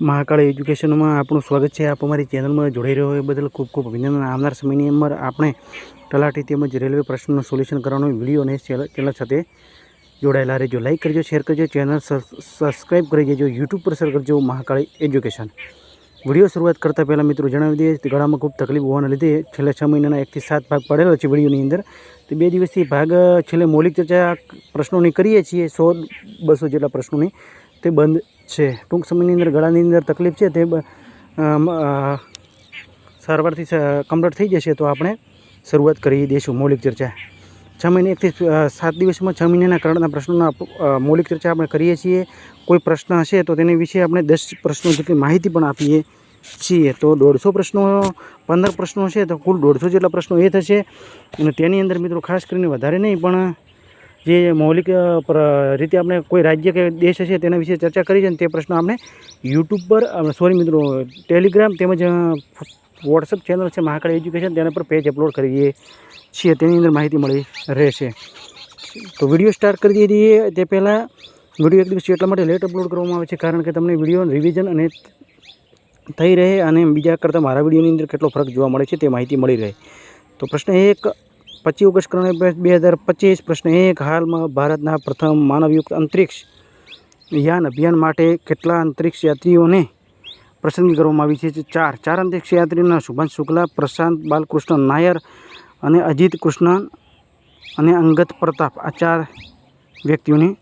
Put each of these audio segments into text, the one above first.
મહાકાળી એજ્યુકેશનમાં આપણું સ્વાગત છે. આપ અમારી ચેનલમાં જોડાઈ રહ્યો એ બદલ ખૂબ ખૂબ અભિનંદન. આવનાર સમયની અંદર આપણે તલાટી તેમજ રેલવે પ્રશ્નનું સોલ્યુશન કરવાનો વીડિયો અને ચેનલ સાથે જોડાયેલા રહેજો. લાઇક કરજો, શેર કરજો, ચેનલ સબસ્ક્રાઈબ કરી દેજો, યુટ્યુબ પર સર કરજો મહાકાળી એજ્યુકેશન. વીડિયો શરૂઆત કરતાં પહેલાં મિત્રો જણાવી દઈએ, ગળામાં ખૂબ તકલીફ હોવાના લીધે છેલ્લા છ મહિનાના એકથી સાત ભાગ પડેલો છે વિડીયોની અંદર. તો બે દિવસથી ભાગ, છેલ્લે મૌલિક ચર્ચા પ્રશ્નોની કરીએ છીએ, સો, બસો જેટલા પ્રશ્નોની. તે બંધ છે. ટૂંક સમયની અંદર, ગળાની અંદર તકલીફ છે તે સારવારથી કમ્પ્લીટ થઈ જશે તો આપણે શરૂઆત કરી દઈશું મૌલિક ચર્ચા. છ મહિને એકથી સાત દિવસમાં છ મહિનાના કરંટના પ્રશ્નોના મૌલિક ચર્ચા આપણે કરીએ છીએ. કોઈ પ્રશ્ન હશે તો તેની વિશે આપણે દસ પ્રશ્નો જેટલી માહિતી પણ આપીએ છીએ. તો દોઢસો પ્રશ્નો, પંદર પ્રશ્નો છે તો કુલ દોઢસો જેટલા પ્રશ્નો એ થશે. અને તેની અંદર મિત્રો ખાસ કરીને વધારે નહીં, પણ જે મૌલિક રીતે આપણે કોઈ રાજ્ય કે દેશ હશે તેના વિશે ચર્ચા કરી છે તે પ્રશ્ન આપણે યુટ્યુબ પર સોરી મિત્રો ટેલિગ્રામ તેમજ વોટ્સઅપ ચેનલ છે મહાકાળ એજ્યુકેશન તેના પર પેજ અપલોડ કરીએ છીએ. તેની અંદર માહિતી મળી રહેશે. તો વીડિયો સ્ટાર્ટ કરી દઈએ તે પહેલાં વીડિયો એક દિવસ એટલા માટે લેટ અપલોડ કરવામાં આવે છે કારણ કે તમને વીડિયો રિવિઝન અને થઈ રહે અને બીજા કરતાં મારા વિડીયોની અંદર કેટલો ફરક જોવા મળે છે તે માહિતી મળી રહે. તો પ્રશ્ન એક પચીસ ઓગસ્ટ કરણે બે હજાર પચીસ પ્રશ્ન એક, હાલમાં ભારતના પ્રથમ માનવયુક્ત અંતરિક્ષ યાન અભિયાન માટે કેટલા અંતરિક્ષ યાત્રીઓને પસંદગી કરવામાં આવી છે? ચાર. ચાર અંતરિક્ષ યાત્રીઓના શુભાંશ શુક્લા, પ્રશાંત બાલકૃષ્ણ નાયર અને અજીત કૃષ્ણન અને અંગત પ્રતાપ આ ચાર વ્યક્તિઓની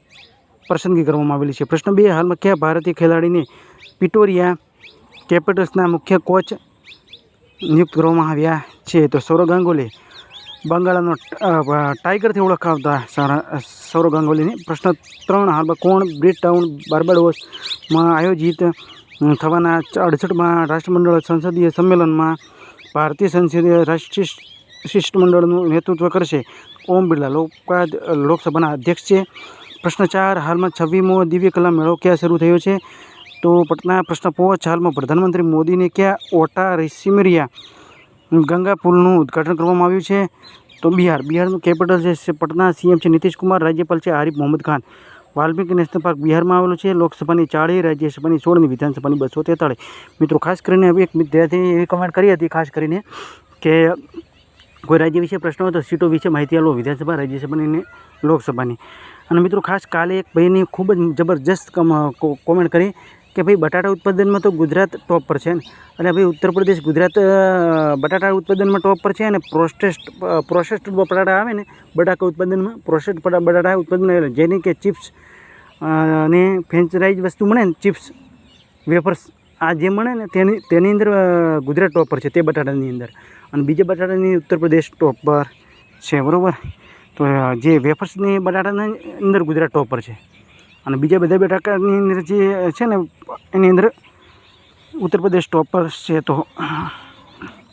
પસંદગી કરવામાં આવેલી છે. પ્રશ્ન બે, હાલમાં કયા ભારતીય ખેલાડીને પિટોરિયા કેપિટલ્સના મુખ્ય કોચ નિયુક્ત કરવામાં આવ્યા છે? તો સૌરવ ગાંગુલી બંગાળનો ટાઈગરથી ઓળખાવતા સારા સૌરવ ગાંગુલીને. પ્રશ્ન ત્રણ હાલમાં કોણ, બ્રિટ ટાઉન બાર્બાડોસમાં આયોજિત થવાના અડસઠમાં રાષ્ટ્રમંડળ સંસદીય સંમેલનમાં ભારતીય સંસદીય રાષ્ટ્રીય શિષ્ટમંડળનું નેતૃત્વ કરશે. ઓમ બિરલા લોકપા લોકસભાના અધ્યક્ષ છે. પ્રશ્ન ચાર, હાલમાં છવ્વીમો દિવ્ય કલા મેળો ક્યાં શરૂ થયો છે? તો પટના પ્રશ્ન પાંચ, હાલમાં પ્રધાનમંત્રી મોદીને ક્યાં ઓટા સિમરિયા ગંગા પુલનું ઉદ્ઘાટન કરવામાં આવ્યું છે. તો બિહાર, બિહારનું કેપિટલ છે પટના સીએમ છે નીતિશ કુમાર રાજ્યપાલ છે આરિફ મોહમ્મદ ખાન. વાલ્મીકી નેશનલ પાર્ક બિહારમાં આવેલું છે. લોકસભાની ચાળી રાજ્યસભાની સોળની વિધાનસભાની બસો તેતાળીસ. મિત્રો, ખાસ કરીને એક વિદ્યાર્થી એવી કમેન્ટ કરી હતી, ખાસ કરીને કે કોઈ રાજ્ય વિશે પ્રશ્ન હોય તો સીટો વિશે માહિતી આપો વિધાનસભા, રાજ્યસભાની અને લોકસભાની. અને મિત્રો, ખાસ કાલે એક ભાઈની ખૂબ જ જબરજસ્ત કમ- કોમેન્ટ કરી કે ભાઈ બટાટા ઉત્પાદનમાં તો ગુજરાત ટોપ પર છે ને. અને ભાઈ ઉત્તર પ્રદેશ, ગુજરાત બટાટા ઉત્પાદનમાં ટોપ પર છે અને પ્રોસેસ્ડ પ્રોસેસ્ડ બટાટા આવે ને, બટાકા ઉત્પાદનમાં પ્રોસેસ્ડ બટાટા ઉત્પાદન એટલે જેની કે ચિપ્સ અને ફ્રેન્ચરાઇઝ વસ્તુ મળે ને, ચિપ્સ, વેફર્સ, આ જે મળે ને તેની તેની અંદર ગુજરાત ટોપ પર છે, તે બટાટાની અંદર. અને બીજા બટાટાની ઉત્તર પ્રદેશ ટોપ પર છે, બરાબર? તો જે વેફર્સની બટાટાની અંદર ગુજરાત ટોપ પર છે. અને બીજા બધા બટાકાની અંદર જે છે ને, એની અંદર ઉત્તર પ્રદેશ ટોપર છે તો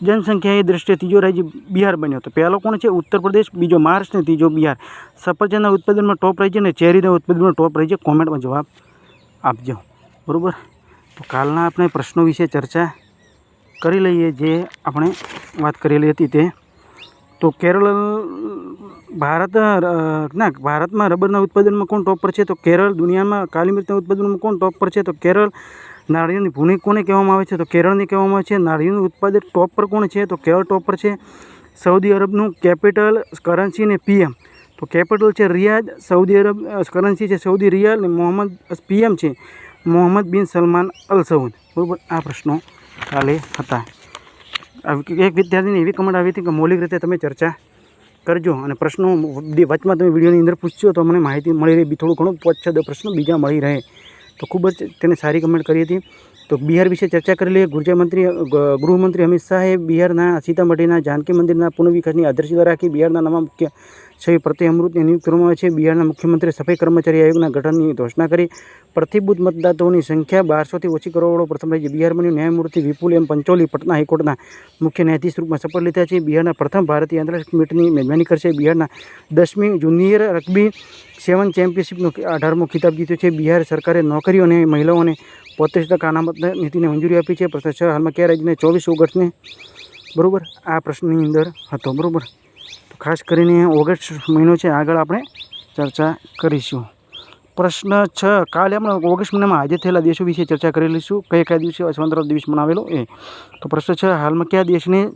જનસંખ્યાની દ્રષ્ટિએ ત્રીજો રાજ્ય બિહાર બન્યો તો પહેલો કોણ છે? ઉત્તર પ્રદેશ, બીજો મહારાષ્ટ્ર અને ત્રીજો બિહાર. સફરજનના ઉત્પાદનમાં ટોપ રાજ્ય અને ચેરીના ઉત્પાદનમાં ટોપ રાજ્ય. કોમેન્ટમાં જવાબ આપજો. બરાબર? તો કાલના આપણે પ્રશ્નો વિશે ચર્ચા કરી લઈએ, જે આપણે વાત કરેલી હતી તે. તો કેરળ, ભારત ના, ભારતમાં રબરના ઉત્પાદનમાં કોણ ટોપ પર છે? તો કેરળ, દુનિયામાં કાલી મિર્ચના ઉત્પાદનમાં કોણ ટોપ પર છે? તો કેરળ, નાળિયેરની ભૂમિ કોને કહેવામાં આવે છે? તો કેરળને કહેવામાં આવે છે. નાળિયેરનું ઉત્પાદક ટોપ પર કોણ છે? તો કેરળ ટોપ પર છે સૌદી અરબનું કેપિટલ કરન્સી ને પીએમ તો કેપિટલ છે રિયાદ સૌદી અરબ કરન્સી છે સૌદી રિયાલ ને મોહમ્મદ પીએમ છે મોહમ્મદ બિન સલમાન અલ સઉદ બરાબર? આ પ્રશ્નો કાલે હતા. એક વિદ્યાર્થીની એવી કમેન્ટ આવી હતી કે મૌલિક રીતે તમે ચર્ચા કરજો અને પ્રશ્નો વચમાં તમે વિડીયોની અંદર પૂછ્યો તો મને માહિતી મળી રહી. થોડું ઘણું પાંચ છ પ્રશ્નો બીજા મળી રહે. તો ખૂબ જ તેને સારી કમેન્ટ કરી હતી. તો બિહાર વિશે ચર્ચા કરી લઈએ. ગુર્જર મંત્રી ગૃહમંત્રી અમિત શાહે બિહારના સીતામઢીના જાનકી મંદિરના પુનઃવિકાસની આદર્શિતા રાખી બિહારના નવા મુખ્ય છવી પ્રતિ અમૃતને નિયુક્ત કરવામાં આવે છે. બિહારના મુખ્યમંત્રી સફાઈ કર્મચારી આયોગના ગઠનની ઘોષણા કરી. પ્રતિબુદ્ધ મતદાતાઓની સંખ્યા બારસોથી ઓછી કરોડો પ્રથમ રહી છે બિહારમાં ન્યાયમૂર્તિ વિપુલ એમ પંચોલી પટના હાઈકોર્ટના મુખ્ય ન્યાયાધીશ રૂપમાં શપથ લીધા છે. બિહારના પ્રથમ ભારતીય આંતરરાષ્ટ્રીય મીટની મેજબાની કરશે. બિહારના દસમી જુનિયર રગ્બી સેવન ચેમ્પિયનશિપનો અઢારમો ખિતાબ જીત્યો છે. બિહાર સરકારે નોકરીઓ અને મહિલાઓને પોત્રીસ ટકા અનામત નીતિને મંજૂરી આપી છે. પ્રશ્ન છ, હાલમાં કયા રાજ્યને ચોવીસ ઓગસ્ટને? બરાબર? આ પ્રશ્નની અંદર હતો, બરાબર? તો ખાસ કરીને ઓગસ્ટ મહિનો છે, આગળ આપણે ચર્ચા કરીશું. પ્રશ્ન છ, કાલે આપણે ઓગસ્ટ મહિનામાં આજે થયેલા દેશો વિશે ચર્ચા કરી લઈશું. કયા કયા દિવસે સ્વતંત્રતા દિવસ મનાવેલો એ? તો પ્રશ્ન છ, હાલમાં કયા દેશને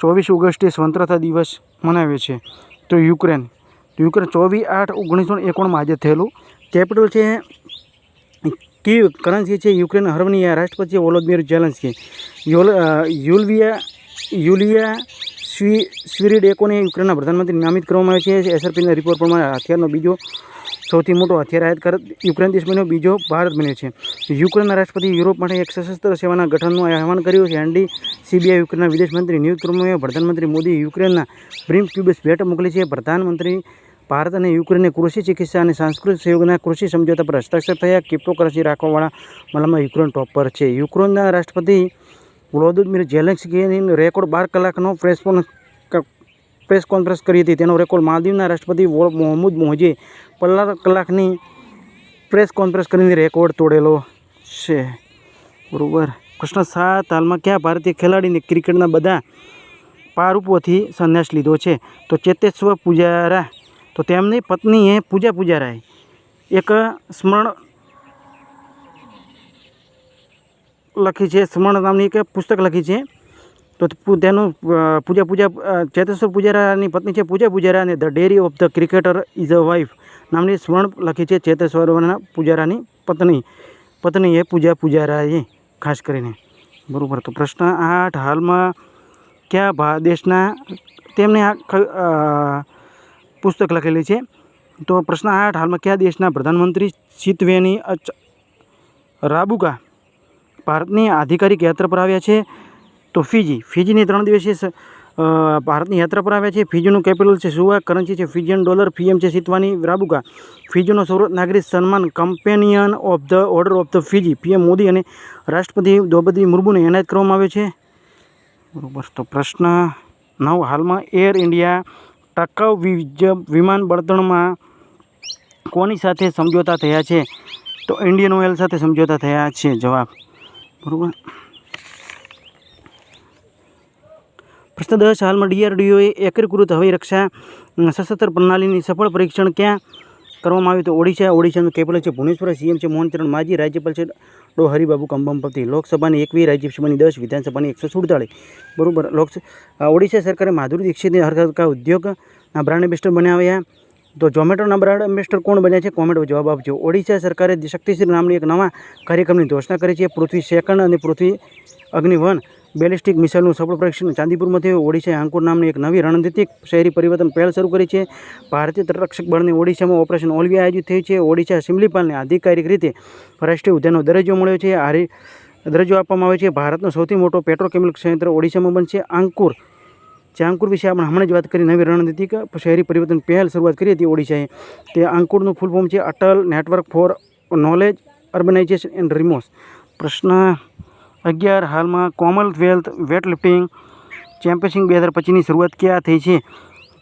ચોવીસ ઓગસ્ટે સ્વતંત્રતા દિવસ મનાવે છે? તો યુક્રેન. યુક્રેન ચોવીસ આઠ ઓગણીસો એકોણમાં આજે થયેલું. કેપિટલ છે કીવ કરન્સી છે, યુક્રેન હરવની રાષ્ટ્રપતિ વોલોદિમીર ઝેલેન્સ્કી. યોલ યુલવિયા, યુલિયા સ્વી, સ્વિરિડેકોને યુક્રેનના પ્રધાનમંત્રી નામિત કરવામાં આવે છે. એસઆરપીના રિપોર્ટ પ્રમાણે હથિયારનો બીજો સૌથી મોટો હથિયાર આયાત કર, યુક્રેન દેશ બન્યો, બીજો ભારત બન્યો છે. યુક્રેનના રાષ્ટ્રપતિ યુરોપ માટે એક સશસ્ત્ર સેવાના ગઠનનું આહવાન કર્યું છે. એનડી, સીબીઆઈ, યુક્રેનના વિદેશ મંત્રી નિયુક્ત કરવામાં પ્રધાનમંત્રી મોદી યુક્રેનના બ્રિમ ક્યુબસ ભેટ મોકલી છે. પ્રધાનમંત્રી ભારત અને યુક્રેનને કૃષિ ચિકિત્સા અને સાંસ્કૃતિક સહયોગના કૃષિ સમજોતા પર હસ્તાક્ષર થયા. ક્રિપ્ટોકરન્સી રાખવાવાળા મામલામાં યુક્રેન ટોપ પર છે. યુક્રેનના રાષ્ટ્રપતિ વ્લોદિમીર ઝેલેન્સ્કીની રેકોર્ડ બાર કલાકનો પ્રેસ પ્રેસ કોન્ફરન્સ કરી હતી. તેનો રેકોર્ડ માલદીવના રાષ્ટ્રપતિ મોહમ્મદ મોહજે પલ્લા કલાકની પ્રેસ કોન્ફરન્સ કરીને રેકોર્ડ તોડેલો છે. બરાબર. કૃષ્ણ સાત હાલમાં કયા ભારતીય ખેલાડીને ક્રિકેટના બધા પારૂપોથી સંન્યાસ લીધો છે? તો ચેતેશ્વર પૂજારા તો તેમની પત્નીએ પૂજા પૂજારાએ એક સ્મરણ લખી છે, સ્મરણ નામની એક પુસ્તક લખી છે. તો તેનું પૂજા પૂજા ચેતેશ્વર પૂજારાની પત્ની છે, પૂજા પૂજારા અને the diary of the cricketer's a wife નામની સ્મરણ લખી છે ચેતેશ્વરના પૂજારાની પત્ની. પત્ની એ પૂજા પૂજારાએ ખાસ કરીને. બરાબર, તો પ્રશ્ન આઠ, હાલમાં કયા દેશના, તેમને આ પુસ્તક લખેલી છે. તો પ્રશ્ન આઠ, હાલમાં કયા દેશના પ્રધાનમંત્રી સિતવેની રાબુકા ભારતની આધિકારિક યાત્રા પર આવ્યા છે? તો ફીજી, ફીજીની ત્રણ દિવસીય ભારતની યાત્રા પર આવ્યા છે. ફિજીનું કેપિટલ છે સુવા, કરન્સી છે ફીજીયન ડોલર, પીએમ છે સિતવાની રાબુકા. ફિજીનો સર્વોચ્ચ નાગરિક સન્માન companion of the order of the Fiji, PM Modi અને રાષ્ટ્રપતિ દ્રૌપદી મુર્મુને એનાયત કરવામાં આવ્યો છે. બરોબર, તો પ્રશ્ન નવ, હાલમાં એર ઇન્ડિયા ટકાઉ વિમાન બળતણમાં કોની સાથે સમજોતા થયા છે? તો ઇન્ડિયન ઓઇલ સાથે સમજોતા થયા છે, જવાબ. બરાબર? પ્રશ્ન દસ. હાલમાં ડીઆરડીઓએ એકીકૃત હવાઈ રક્ષા સશસ્ત્ર પ્રણાલીની સફળ પરીક્ષણ ક્યાં? કરવામાં આવ્યું તો ઓડિશા, ઓડિશાનું કેપિટલ છે ભુવનેશ્વર, સીએમ છે મોહન ચરણ માજી, રાજ્યપાલ છે ડો હરિબાબુ કંબમપતિ. લોકસભાની એકવી રાજ્યસભાની દસ, વિધાનસભાની એકસો સુડતાળીસ. બરાબર લોક ઓડિશા સરકારે માધુરી દીક્ષિતને હરકા ઉદ્યોગના બ્રાન્ડ એમ્બેસ્ટર બનાવ્યા તો ઝોમેટોના બ્રાન્ડ એમ્બેસ્ટર કોણ બન્યા છે? કોમેન્ટ જવાબ આપજો. ઓડિશા સરકારે શક્તિશ્રી નામની એક નવા કાર્યક્રમની ઘોષણા કરી છે. પૃથ્વી સેકન્ડ અને પૃથ્વી અગ્નિ વન બેલિસ્ટિક મિસાઇલનું સફળ પરીક્ષણ ચાંદીપુરમાં થયું ઓડિશાએ આંકુર નામની એક નવી રણનીતિક શહેરી પરિવર્તન પહેલ શરૂ કરી છે. ભારતીય તટરક્ષક બળને ઓડિશામાં ઓપરેશન ઓલવિયા આયોજિત થયું છે. ઓડિશા સિમલીપાલને આધિકારિક રીતે રાષ્ટ્રીય ઉદ્યાનનો દરજ્જો મળ્યો છે. આ દરજ્જો આપવામાં આવે છે. ભારતનો સૌથી મોટો પેટ્રોકેમિકલ સંયંત્ર ઓડિશામાં બનશે. આંકુર જે આંકુર વિશે આપણે હમણાં જ વાત કરી, નવી રણનીતિક શહેરી પરિવર્તન પહેલ શરૂઆત કરી હતી ઓડિશાએ. તે આંકુરનું ફૂલ ફોર્મ છે Atal network for knowledge, urbanisation and રિમોસ પ્રશ્ન અગિયાર હાલમાં કોમનવેલ્થ વેટ લિફ્ટિંગ ચેમ્પિયનશિપ બે હજાર પચીસની શરૂઆત ક્યાં થઈ છે?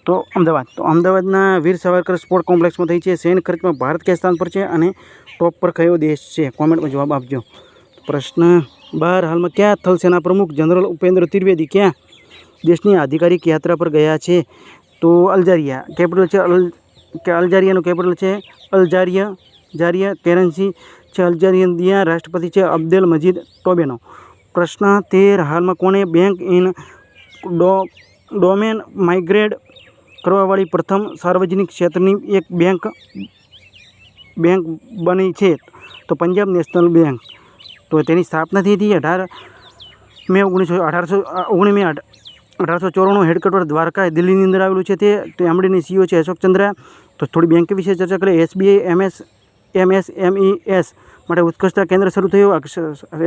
તો અમદાવાદ. તો અમદાવાદના વીર સાવરકર સ્પોર્ટ કોમ્પ્લેક્સમાં થઈ છે. સેન ખર્ચમાં ભારત કયા સ્થાન પર છે અને ટોપ પર કયો દેશ છે? કોમેન્ટમાં જવાબ આપજો. પ્રશ્ન બાર હાલમાં ક્યાં થલ સેના પ્રમુખ જનરલ ઉપેન્દ્ર ત્રિવેદી ક્યાં દેશની આધિકારિક યાત્રા પર ગયા છે? તો અલ્જારિયા. કેપિટલ છે અલ, કે અલ્જારિયાનું કેપિટલ છે અલ્જારિયા, જારિયા કેરન્સી છે અલ્જારિયન રાષ્ટ્રપતિ છે અબ્દેલ મજીદ ટોબેનો. પ્રશ્ન તેર, હાલમાં કોણે bank in Dr, domain migrate કરવાવાળી પ્રથમ સાર્વજનિક ક્ષેત્રની એક બેંક બેંક બની છે? તો પંજાબ નેશનલ બેંક. તો તેની સ્થાપના થઈ હતી અઢાર મે ઓગણીસો, અઢારસો ઓગણી મે અઢારસો ચોરાણું હેડક્વાર્ટર દ્વારકા દિલ્હીની અંદર આવેલું છે તે. એમડીની સીઓ છે અશોક ચંદ્રા તો થોડી બેંક વિશે ચર્ચા કરીએ. એસબીઆઈ, એમએસ એમએસએમઈએસ માટે ઉત્કૃષ્ટતા કેન્દ્ર શરૂ થયું.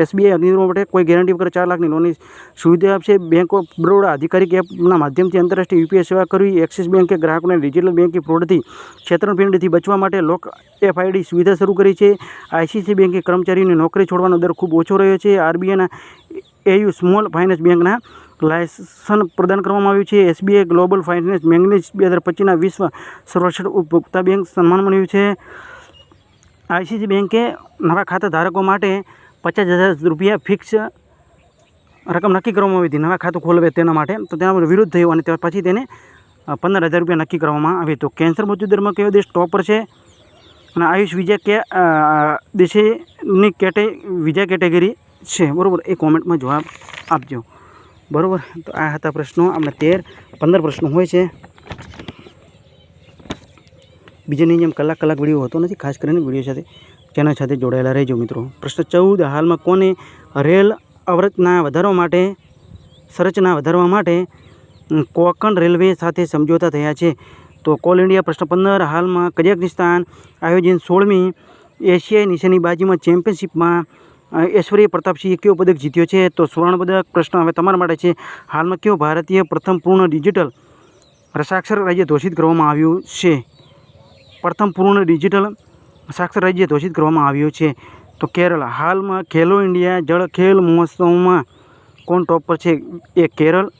એસબીઆઈ અગ્નિવર માટે કોઈ ગેરંટી વગર ચાર લાખની લોનની સુવિધા આપશે. બેંક ઓફ બરોડા અધિકારી એપના માધ્યમથી આંતરરાષ્ટ્રીય યુપીઆઈ સેવા કરવી. એક્સિસ બેંકે ગ્રાહકોને ડિજિટલ બેન્કિંગ ફ્રોડથી છેતરપિંડીથી બચવા માટે લોક એફઆઈડી સુવિધા શરૂ કરી છે. આઈસીસી બેંકે કર્મચારીઓની નોકરી છોડવાનો દર ખૂબ ઓછો રહ્યો છે. આરબીઆઈના એયુ સ્મોલ ફાઇનાન્સ બેંકના લાયસન્સ પ્રદાન કરવામાં આવ્યું છે. એસબીઆઈ ગ્લોબલ ફાઇનાન્સ મેગ્નેજ બે હજાર પચીસના વિશ્વ સર્વશ્રેષ્ઠ ઉપભોક્તા બેંક સન્માન મળ્યું છે. આઈસીસી બેંકે નવા ખાતા ધારકો માટે પચાસ હજાર રૂપિયા ફિક્સ રકમ નક્કી કરવામાં આવી હતી. નવા ખાતું ખોલવે તેના માટે તો તેના વિરુદ્ધ થયો અને ત્યાર પછી તેને પંદર હજાર રૂપિયા નક્કી કરવામાં આવ્યું. તો કેન્સર મૃત્યુદરમાં કયો દેશ ટોપર છે? અને આયુષ વિજય કે દેશની કેટે, વિજય કેટેગરી છે? બરાબર, એ કોમેન્ટમાં જવાબ આપજો. બરાબર, તો આ હતા પ્રશ્નો. આપણે તેર, પંદર પ્રશ્નો હોય છે. બીજાની જેમ કલાક કલાક વીડિયો હોતો નથી, ખાસ કરીને વીડિયો સાથે ચેનલ સાથે જોડાયેલા રહેજો મિત્રો. પ્રશ્ન ચૌદ, હાલમાં કોને રેલ અવરચના વધારવા માટે, સંરચના વધારવા માટે કોકણ રેલવે સાથે સમજોતા થયા છે? તો કોલ ઇન્ડિયા પ્રશ્ન પંદર, હાલમાં કઝાકિસ્તાન આયોજન સોળમી એશિયાઈ નિશાનીબાજીમાં ચેમ્પિયનશિપમાં ઐશ્વર્ય પ્રતાપસિંહે કયો પદક જીત્યો છે? તો સુવર્ણ પ્રશ્ન હવે તમારા માટે છે. હાલમાં કયો ભારતીય પ્રથમ પૂર્ણ ડિજિટલ રસાક્ષર રાજ્ય ઘોષિત કરવામાં આવ્યું છે? પ્રથમ પૂર્ણ ડિજિટલ સાક્ષર રાજ્ય ઘોષિત કરવામાં આવ્યું છે. તો કેરળ, હાલમાં ખેલો ઇન્ડિયા જળ ખેલ મહોત્સવમાં કોણ ટોપ પર છે? A Kerala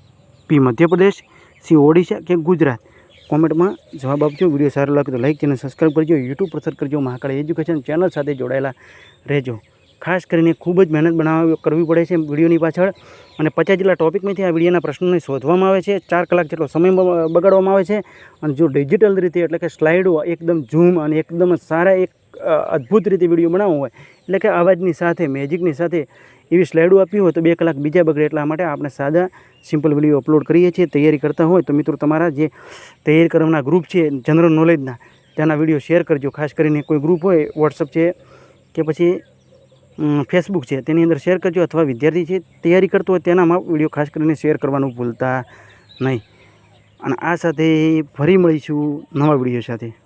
B Madhya Pradesh C Odisha કે ગુજરાત? કોમેન્ટમાં જવાબ આપજો, વીડિયો સારો લાગે તો લાઈક ચેનલ સબસ્ક્રાઈબ કરજો યુટ્યુબ પર સર્ચ કરજો, મહાકાળી એજ્યુકેશન ચેનલ સાથે જોડાયેલા રહેજો. ખાસ કરીને ખૂબ જ મહેનત બનાવ કરવી પડે છે વિડીયોની પાછળ. અને પચાસ જેટલા ટોપિકમાંથી આ વિડીયોના પ્રશ્નોને શોધવામાં આવે છે. ચાર કલાક જેટલો સમય બગાડવામાં આવે છે. અને જો ડિજિટલ રીતે એટલે કે સ્લાઇડો એકદમ ઝૂમ અને એકદમ સારા એક અદ્ભુત રીતે વીડિયો બનાવવો હોય, એટલે કે અવાજની સાથે મેજિકની સાથે એવી સ્લાઇડો આપી હોય તો બે કલાક બીજા બગડે એટલા માટે આપણે સાદા સિમ્પલ વીડિયો અપલોડ કરીએ છીએ. તૈયારી કરતા હોય તો મિત્રો તમારા જે તૈયારી કરવાના ગ્રુપ છે જનરલ નોલેજના ત્યાંના વીડિયો શેર કરજો. ખાસ કરીને કોઈ ગ્રુપ હોય વોટ્સઅપ છે, કે પછી ફેસબુક છે. તેની અંદર શેર કરજો અથવા વિદ્યાર્થી છે, તૈયારી કરતો હોય તેનામાં વીડિયો ખાસ કરીને શેર કરવાનું ભૂલતા નહીં. અને આ સાથે ફરી મળીશું નવા વીડિયો સાથે.